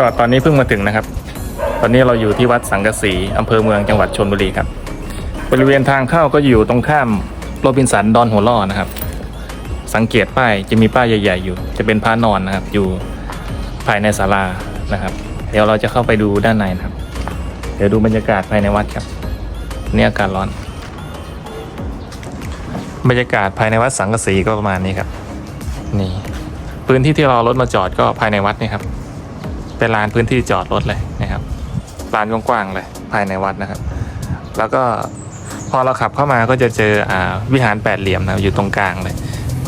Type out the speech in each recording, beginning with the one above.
ก็ตอนนี้เพิ่งมาถึงนะครับ ตอนนี้เราอยู่ที่วัดสังกะสีอำเภอเมืองจังหวัดชนบุรีครับ บริเวณทางเข้าก็อยู่ตรงข้ามโรบินสันดอนหัวล่อนะครับ สังเกตป้ายจะมีป้ายใหญ่ ๆ อยู่ จะเป็นพระนอนนะครับ อยู่ภายในศาลานะครับ เดี๋ยวเราจะเข้าไปดูด้านในนะครับ เดี๋ยวดูบรรยากาศภายในวัดครับนี่อากาศร้อน บรรยากาศภายในวัดสังกะสีก็ประมาณนี้ครับ นี่ พื้นที่ที่เรารถมาจอดก็ภายในวัดนี่ครับ เป็นลานพื้นที่จอดรถเลยนะครับลานกว้างๆเลยภายในวัดนะครับ แล้วก็พอเราขับเข้ามาก็จะเจออ่าวิหารแปดเหลี่ยมนะอยู่ตรงกลางเลย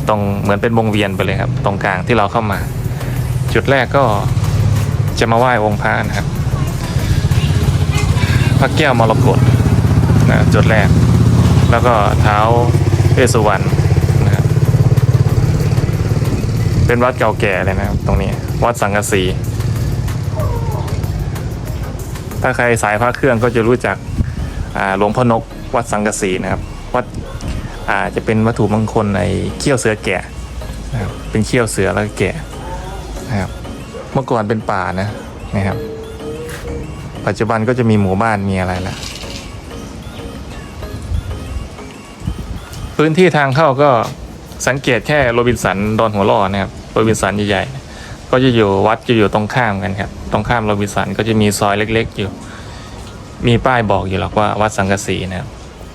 ตรงเหมือนเป็นวงเวียนไปเลยครับ ตรงกลางที่เราเข้ามา จุดแรกก็จะมาไหว้องค์พระนะครับพระแก้วมรกตนะจุดแรก แล้วก็เท้าเวสุวรรณนะครับเป็นวัดเก่าแก่เลยนะครับ ตรงนี้วัดสังกะสี ถ้าใครสายพระเครื่องก็จะรู้จักหลวงพ่อนกวัดสังกะสีนะครับวัดจะเป็นวัตถุมงคลในเขี้ยวเสือแกะนะครับเป็นเขี้ยวเสือแล้วก็แกะนะครับเมื่อก่อนเป็นป่านะนะครับ ปัจจุบันก็จะมีหมู่บ้านมีอะไรแล้วพื้นที่ทางเข้าก็สังเกตแค่โรบินสันดอนหัวล่อนะครับโรบินสันใหญ่ๆ ก็จะอยู่วัดจะอยู่ตรงข้ามกันครับ ตรงข้ามโรบินสันก็จะมีซอยเล็ก ๆ อยู่ มีป้ายบอกอยู่หรอกว่าวัดสังกสีนะครับ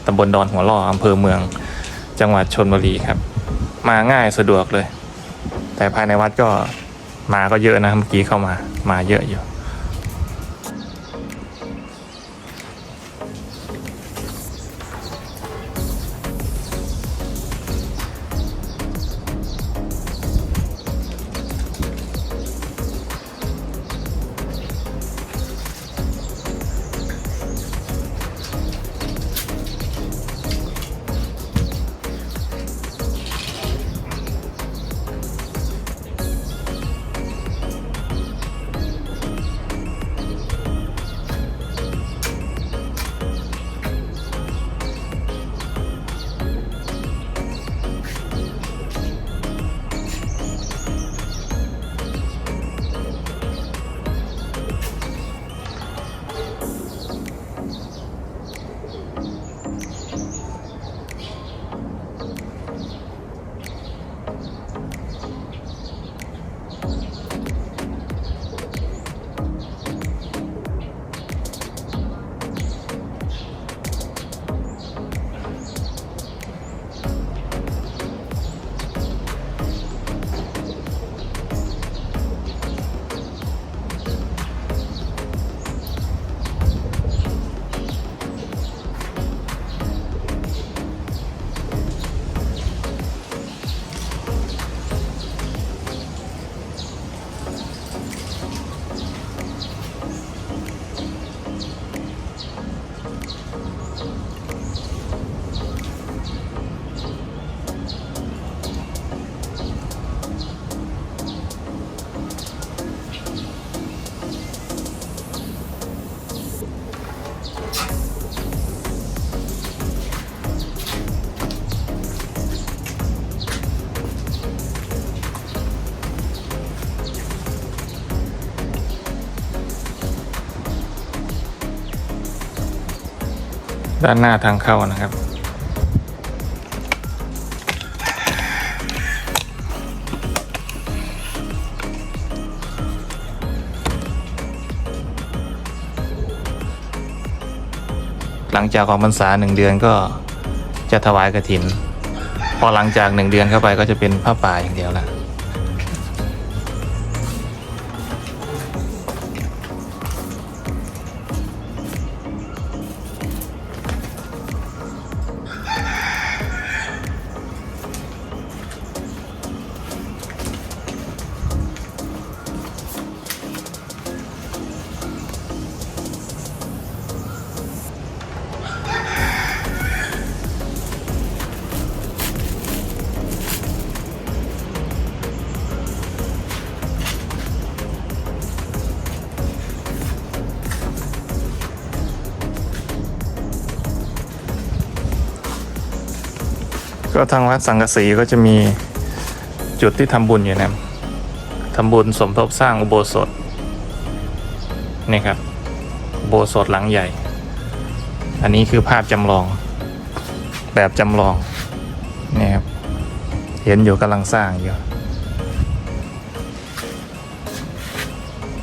ตำบลดอนหัวล่ออำเภอเมือง จังหวัดชนบุรีครับ มาง่ายสะดวกเลย แต่ภายในวัดก็มาก็เยอะนะเมื่อกี้เข้ามามาเยอะอยู่ ด้านหน้าทางเข้านะครับ หลังจากออกพรรษาหนึ่งเดือนก็จะถวายกระถิน พอหลังจากหนึ่งเดือนเข้าไปก็จะเป็นผ้าป่าอย่างเดียวละ ก็ทางวัดสังกสีก็จะมีจุดที่ทำบุญอยู่นะครับทำบุญสมทบสร้างอุโบสถนี่ครับอุโบสถหลังใหญ่ อันนี้คือภาพจำลอง แบบจำลองนี่ครับเห็นอยู่กำลังสร้างอยู่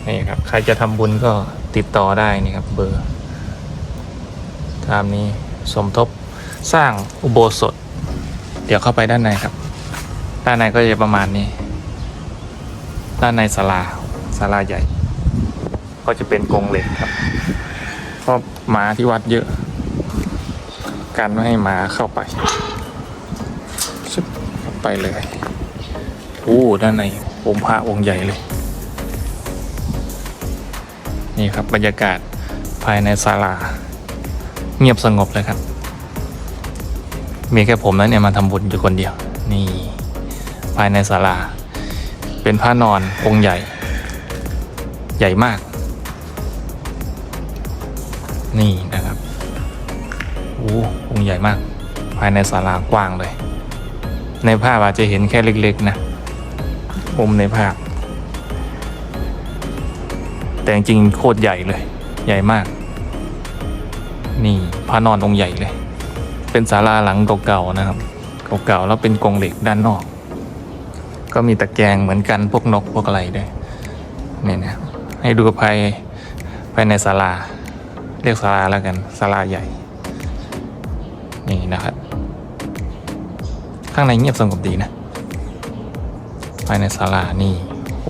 นี่ครับ ใครจะทำบุญก็ติดต่อได้นี่ครับ เบอร์ตามนี้สมทบสร้างอุโบสถ เดี๋ยวเข้าไปด้านในครับ ด้านในก็จะประมาณนี้ ด้านในศาลาศาลาใหญ่ ก็จะเป็นกรงเหล็กครับเพราะหมาที่วัดเยอะการไม่ให้หมาเข้าไปชึบไปเลยโอ้ด้านในองค์พระองค์ใหญ่เลย นี่ครับบรรยากาศภายในศาลา เงียบสงบเลยครับ มีแค่ผมนั้นเนี่ยมาทำบุญอยู่คนเดียว นี่ ภายในศาลา เป็นพระนอนองค์ใหญ่ ใหญ่มาก นี่นะครับโอ้องค์ใหญ่มาก ภายในศาลากว้างเลย ในภาพอาจจะเห็นแค่เล็ก ๆ นะมุมในภาพ แต่จริงโคตรใหญ่เลย ใหญ่มาก นี่พระนอนองค์ใหญ่เลย เป็นศาลาหลังเก่าๆนะครับเก่าๆแล้วเป็นกรงเหล็กด้านนอก ก็มีตะแกรงเหมือนกันพวกนกพวกอะไรด้วยนี่นะให้ดูภายภายในศาลา เรียกศาลาแล้วกันศาลาใหญ่ นี่นะครับ ข้างในเงียบสงบดีนะ ภายในศาลานี่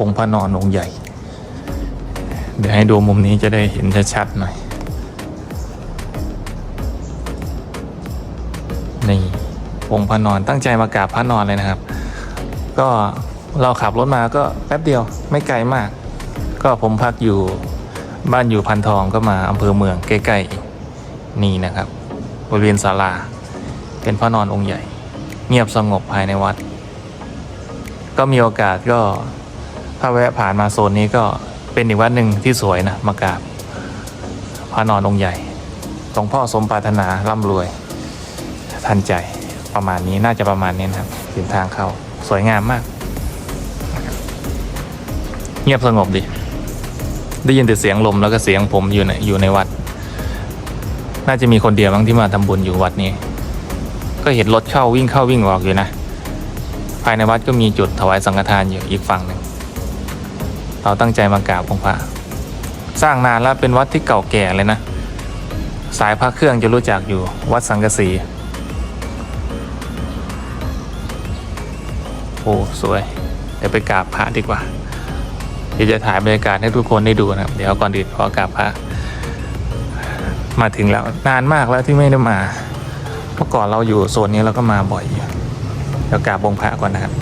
องค์พระนอนองค์ใหญ่ เดี๋ยวให้ดูมุมนี้จะได้เห็นชัดๆหน่อย องค์พระนอนตั้งใจมากราบพระนอนเลยนะครับ ก็เราขับรถมาก็แป๊บเดียวไม่ไกลมาก ก็ผมพักอยู่บ้านอยู่พันทองก็มาอำเภอเมืองใกล้ๆนี่นะครับ บริเวณศาลา เป็นพระนอนองค์ใหญ่ เงียบสงบภายในวัด ก็มีโอกาสก็ถ้าแวะผ่านมาโซนนี้ก็เป็นอีกวัดหนึ่งที่สวยนะมากราบพระนอนองค์ใหญ่หลวงพ่อสมปรารถนาร่ำรวยทันใจ ประมาณนี้น่าจะประมาณนี้นะครับถึงทางเข้าสวยงามมาก เงียบสงบดี ได้ยินแต่เสียงลมแล้วก็เสียงผมอยู่ในอยู่ในวัด น่าจะมีคนเดียวมั้งที่มาทำบุญอยู่วัดนี้ ก็เห็นรถเข้าวิ่งเข้าวิ่งออกอยู่นะ ภายในวัดก็มีจุดถวายสังฆทานอยู่อีกฝั่งหนึ่งเราตั้งใจมากราบองค์พระสร้างนานแล้วเป็นวัดที่เก่าแก่เลยนะ สายพระเครื่องจะรู้จักอยู่วัดสังกสี โอ้สวย เดี๋ยวไปกราบพระดีกว่า เดี๋ยวจะถ่ายบรรยากาศให้ทุกคนได้ดูนะครับ เดี๋ยวก่อนอื่นขอกราบพระ มาถึงแล้วนานมากแล้วที่ไม่ได้มา เมื่อก่อนเราอยู่โซนนี้เราก็มาบ่อยอยู่ เดี๋ยวกราบองค์พระก่อนนะครับ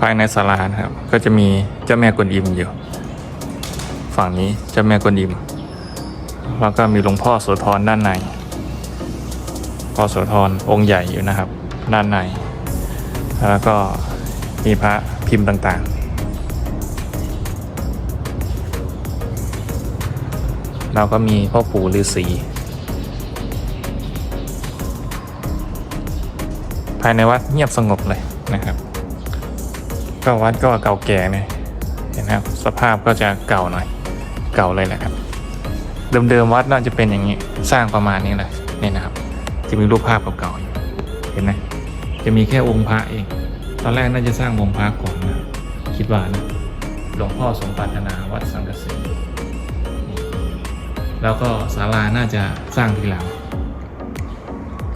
ภายในศาลานะครับ ก็จะมีเจ้าแม่กวนอิมอยู่ ฝั่งนี้เจ้าแม่กวนอิม แล้วก็มีหลวงพ่อโสธรด้านในพ่อโสธรองค์ใหญ่อยู่นะครับ ด้านใน แล้วก็มีพระพิมพ์ต่างๆ เราก็มีพ่อปู่ฤาษีภายในวัดเงียบสงบเลยนะครับ ก็วัดก็เก่าแก่เนยเห็นไหมครับสภาพก็จะเก่าหน่อย เก่าเลยแหละครับ เดิมๆวัดน่าจะเป็นอย่างนี้ สร้างประมาณนี้เลยนี่นะครับ จะมีรูปภาพเก่าๆอยู่เห็นไหมจะมีแค่องค์พระเอง ตอนแรกน่าจะสร้างองค์พระก่อนนะคิดว่านะหลวงพ่อสมปรารถนาวัดสังกสีแล้วก็ศาลาน่าจะสร้างทีหลัง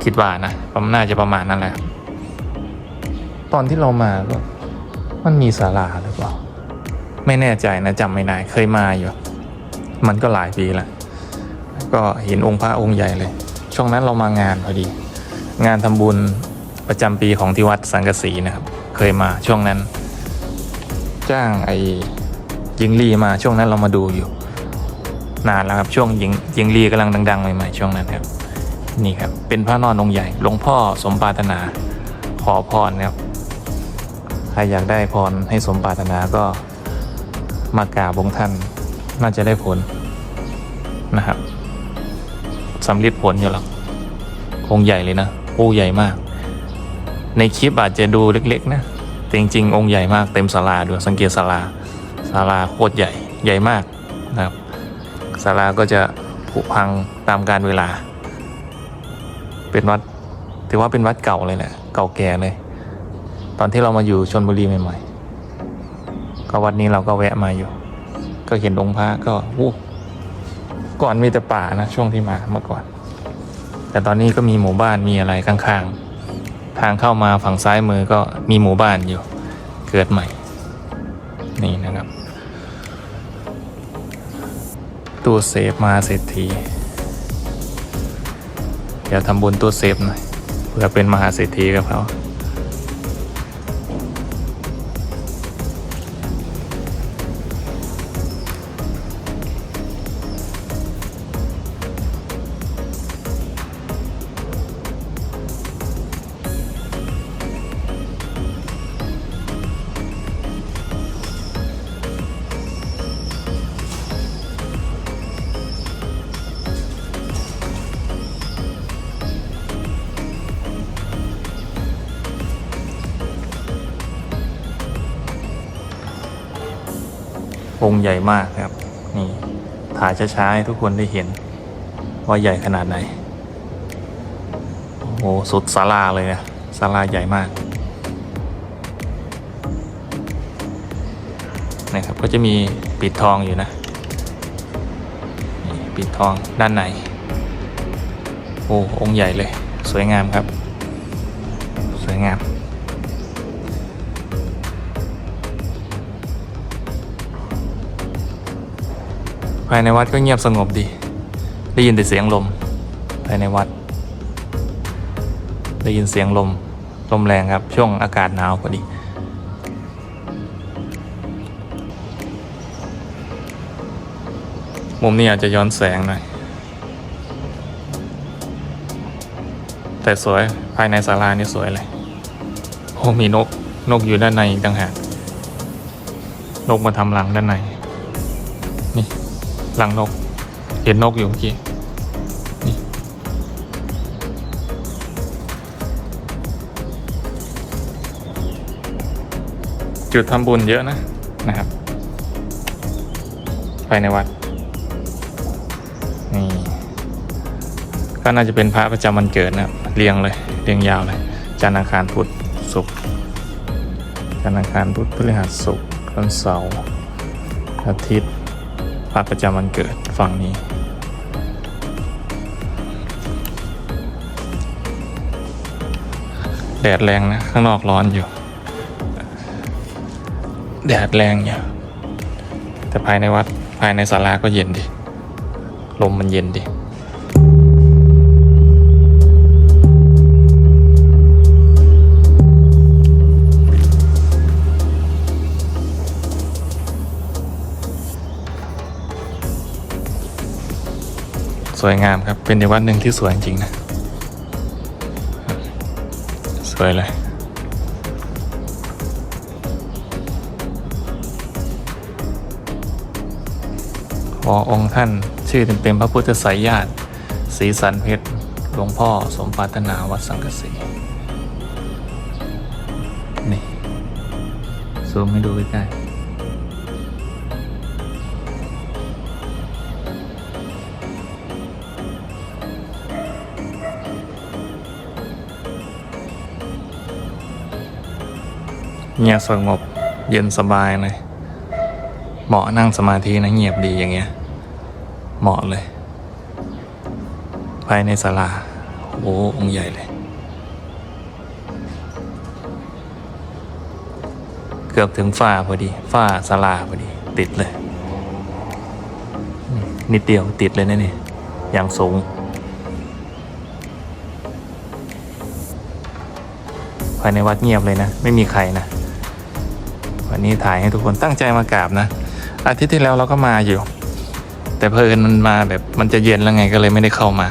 คิดว่านะประมาณน่าจะประมาณนั้นแหละตอนที่เรามาก็ มันมีศาลาหรือเปล่า ไม่แน่ใจนะจำไม่ได้เคยมาอยู่ มันก็หลายปีล้วก็เห็นองค์พระองค์ใหญ่เลย ช่วงนั้นเรามางานพอดี งานทำบุญประจำปีของที่วัดสังกะสีนะครับ เคยมาช่วงนั้น จ้างไอ้ยิงลีมาช่วงนั้นเรามาดูอยู่ นานแล้วครับช่วงยิงยิงลีกำลังดังๆใหม่ๆช่วงนั้นครับ นี่ครับเป็นพระนอนองค์ใหญ่หลวงพ่อสมปารถนาขอพรนะครับ ใครอยากได้พรให้สมปรารถนาก็มากราบองค์ท่านน่าจะได้ผลนะครับสำลิดผลอยู่หรอกองค์ใหญ่เลยนะโอ้ใหญ่มาก ในคลิปอาจจะดูเล็กๆนะแต่จริงๆ องค์ใหญ่มากเต็มศาลาด้วยสังเกตศาลาศาลาโคตรใหญ่ใหญ่มากนะครับศาลาก็จะผุพังตามการเวลา เป็นวัดถือว่าเป็นวัดเก่าเลยแหละเก่าแก่เลย ตอนที่เรามาอยู่ชนบุรีใหม่ๆก็วัดนี้เราก็แวะมาอยู่ ก็เห็นองค์พระก็วู้ก่อนมีแต่ป่านะช่วงที่มาเมื่อก่อน แต่ตอนนี้ก็มีหมู่บ้านมีอะไรข้างๆ ทางเข้ามาฝั่งซ้ายมือก็มีหมู่บ้านอยู่ เกิดใหม่ นี่นะครับตู้เซฟมาเศรษฐีเดี๋ยวทำบุญตู้เซฟหน่อยเพื่อเป็นมหาเศรษฐีกับเขา องค์ใหญ่มากครับ นี่ถ่ายช้าๆให้ทุกคนได้เห็น ว่าใหญ่ขนาดไหน โอ้โหสุดศาลาเลยนะศาลาใหญ่มากนะครับก็จะมีปิดทองอยู่นะ ปิดทองด้านในโอ้องค์ใหญ่เลย สวยงามครับ สวยงาม ภายในวัดก็เงียบสงบดี ได้ยินแต่เสียงลม ภายในวัด ได้ยินเสียงลม ลมแรงครับ ช่วงอากาศหนาวพอดี มุมนี้อาจจะย้อนแสงหน่อย แต่สวยภายในศาลานี่สวยเลย โอ้มีนก นกอยู่ด้านในอีกต่างหาก นกมาทำรังด้านใน รังนก เห็นนกอยู่เมื่อกี้จุดทำบุญเยอะนะนะครับภายในวัดนี่ก็น่าจะเป็นพระประจำวันเกิดนะเรียงเลยเรียงยาวเลยจันทร์อังคารพุธศุกร์จันทร์อังคารพุธพฤหัสศุกร์วันเสาร์อาทิตย์ พระประจำวันเกิดฝั่งนี้ แดดแรงนะ ข้างนอกร้อนอยู่ แดดแรงอยู่ แต่ภายในวัดภายในศาลาก็เย็นดี ลมมันเย็นดี สวยงามครับ เป็นอีกวัดหนึ่งที่สวยจริงนะ สวยเลยขอองค์ท่านชื่อเต็มๆพระพุทธสายญาติศรีสันเพชรหลวงพ่อสมปรารถนาวัดสังกสีนี่ซูมให้ดูใกล้ๆ เงียบสงบ เย็นสบายเลย เหมาะนั่งสมาธินะเงียบดีอย่างเงี้ย เหมาะเลย ภายในศาลา โอ้องค์ใหญ่เลย เกือบถึงฝ้าพอดี ฝ้าศาลาพอดี ติดเลย นิดเดียวติดเลยนะนี่ อย่างสูงภายในวัดเงียบเลยนะ ไม่มีใครนะ วันนี้ถ่ายให้ทุกคนตั้งใจมากราบนะ อาทิตย์ที่แล้วเราก็มาอยู่ แต่เพลินมันมาแบบมันจะเย็นแล้วไงก็เลยไม่ได้เข้ามา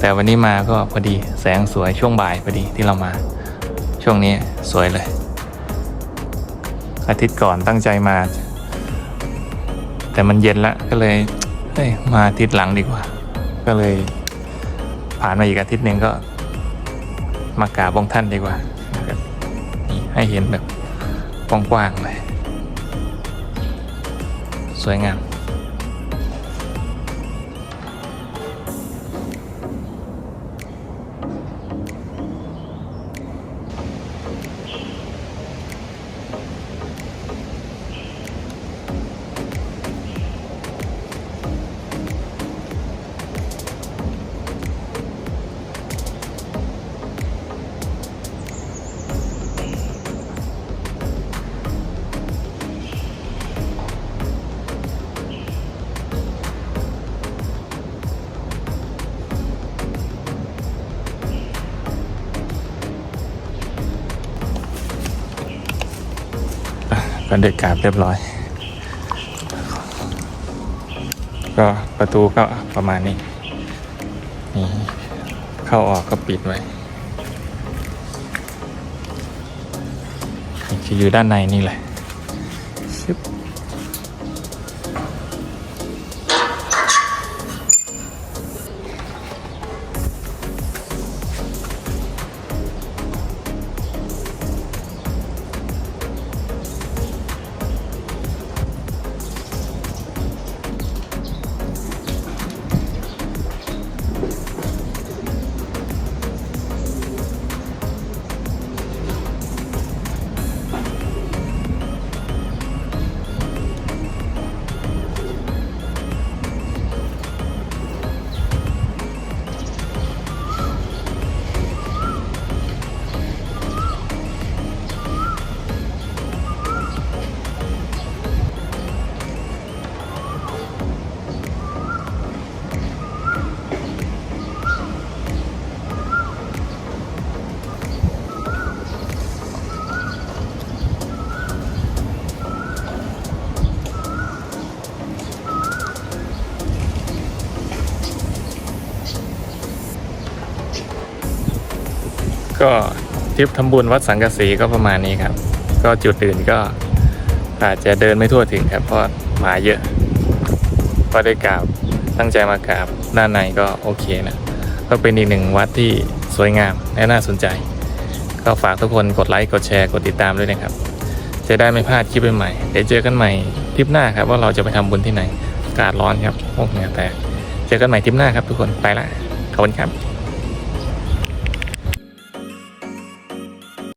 แต่วันนี้มาก็พอดีแสงสวยช่วงบ่ายพอดีที่เรามา ช่วงนี้สวยเลย อาทิตย์ก่อนตั้งใจมา แต่มันเย็นแล้วก็เลยเฮ้ยมาอาทิตย์หลังดีกว่า ก็เลยผ่านมาอีกอาทิตย์หนึ่งก็มากราบองค์ท่านดีกว่า ให้เห็นแบบ กว้างๆเลย สวยงาม ก็เด็กกาบเรียบร้อย ก็ประตูก็ประมาณนี้นี่เข้าออกก็ปิดไว้นี่คืออยู่ด้านในนี่แหละ ก็ทริปทำบุญวัดสังกะสีก็ประมาณนี้ครับ ก็จุดอื่นก็อาจจะเดินไม่ทั่วถึงครับเพราะหมาเยอะ ก็ได้กราบตั้งใจมากราบด้านในก็โอเคนะ ก็เป็นอีกหนึ่งวัดที่สวยงามและน่าสนใจ ก็ฝากทุกคนกดไลค์กดแชร์กดติดตามด้วยนะครับ จะได้ไม่พลาดคลิปใหม่ๆเดี๋ยวเจอกันใหม่ทริปหน้าครับว่าเราจะไปทำบุญที่ไหนอากาศร้อนครับพวกเหงื่อแตกเจอกันใหม่ทริปหน้าครับทุกคนไปละขอบคุณครับ